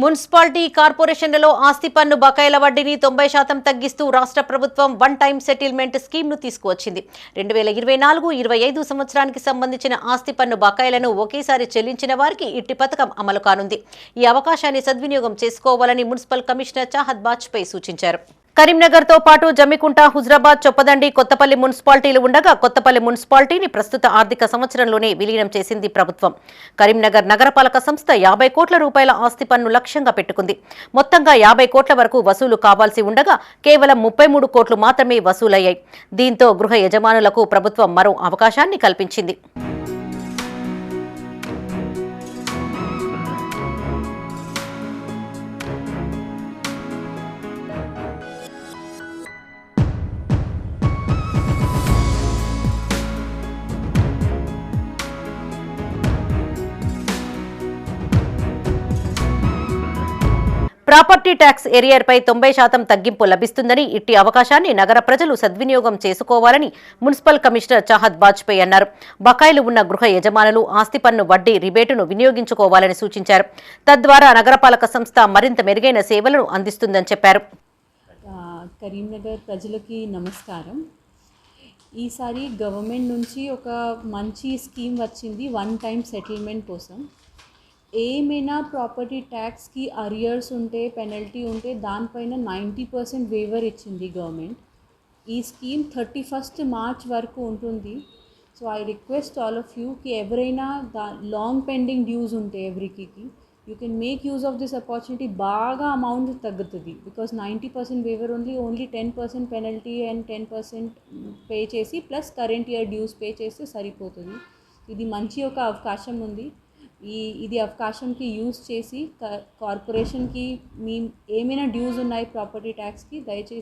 Municipality కార్పొరేషన్లలో ఆస్తి పన్ను బకాయిల వడ్డీని తొంభై శాతం తగ్గిస్తూ రాష్ట్ర ప్రభుత్వం వన్ టైం సెటిల్మెంట్ స్కీమ్ను తీసుకువచ్చింది. రెండు వేల ఇరవై నాలుగు ఇరవై ఐదు సంవత్సరానికి సంబంధించిన ఆస్తి పన్ను బకాయిలను ఒకేసారి చెల్లించిన వారికి ఇట్టి పథకం అమలు కానుంది. ఈ అవకాశాన్ని సద్వినియోగం చేసుకోవాలని మున్సిపల్ కమిషనర్ చాహద్ బాజ్పేయి సూచించారు. కరీంనగర్తో పాటు జమ్మికుంట హుజరాబాద్ చొప్పదండి కొత్తపల్లి మున్సిపాలిటీలు ఉండగా కొత్తపల్లి మున్సిపాలిటీని ప్రస్తుత ఆర్థిక సంవత్సరంలోనే విలీనం చేసింది ప్రభుత్వం. కరీంనగర్ నగరపాలక సంస్థ యాభై కోట్ల రూపాయల ఆస్తి పన్ను లక్ష్యంగా పెట్టుకుంది. మొత్తంగా యాభై కోట్ల వరకు వసూలు కావాల్సి ఉండగా కేవలం ముప్పై మూడు కోట్లు మాత్రమే వసూలయ్యాయి. దీంతో గృహ యజమానులకు ప్రభుత్వం మరో అవకాశాన్ని కల్పించింది. ప్రాపర్టీ ట్యాక్స్ ఏరియర్పై తొంభై శాతం తగ్గింపు లభిస్తుందని ఇట్టి అవకాశాన్ని నగర ప్రజలు సద్వినియోగం చేసుకోవాలని మున్సిపల్ కమిషనర్ చాహద్ బాజ్పేయి అన్నారు. బకాయిలు ఉన్న గృహ యజమానులు ఆస్తి పన్ను వడ్డీ రిబేటును వినియోగించుకోవాలని సూచించారు. తద్వారా నగరపాలక సంస్థ మరింత మెరుగైన సేవలను అందిస్తుందని చెప్పారు. కరీంనగర్ ప్రజలకి నమస్కారం. ఈసారి గవర్నమెంట్ నుంచి ఒక మంచి స్కీమ్ వచ్చింది వన్ టైం సెటిల్మెంట్ కోసం. ఏమైనా ప్రాపర్టీ ట్యాక్స్కి అరియర్స్ ఉంటే పెనల్టీ ఉంటే దానిపైన నైంటీ పర్సెంట్ వేవర్ ఇచ్చింది గవర్నమెంట్ ఈ స్కీమ్ థర్టీ ఫస్ట్ మార్చ్ వరకు ఉంటుంది. So I request all of యూకి ఎవరైనా దా లాంగ్ పెండింగ్ డ్యూస్ ఉంటే ఎవ్రీకి you can make use of this opportunity బాగా అమౌంట్ తగ్గుతుంది. Because ninety percent waiver only only ten percent penalty and ten percent pay చేసి plus current year dues pay చేస్తే సరిపోతుంది. ఇది మంచి ఒక అవకాశం ఉంది. ఈ ఇది అవకాశంకి యూజ్ చేసి కార్పొరేషన్కి మీ ఏమైనా డ్యూస్ ఉన్నాయి ప్రాపర్టీ ట్యాక్స్కి దయచేసి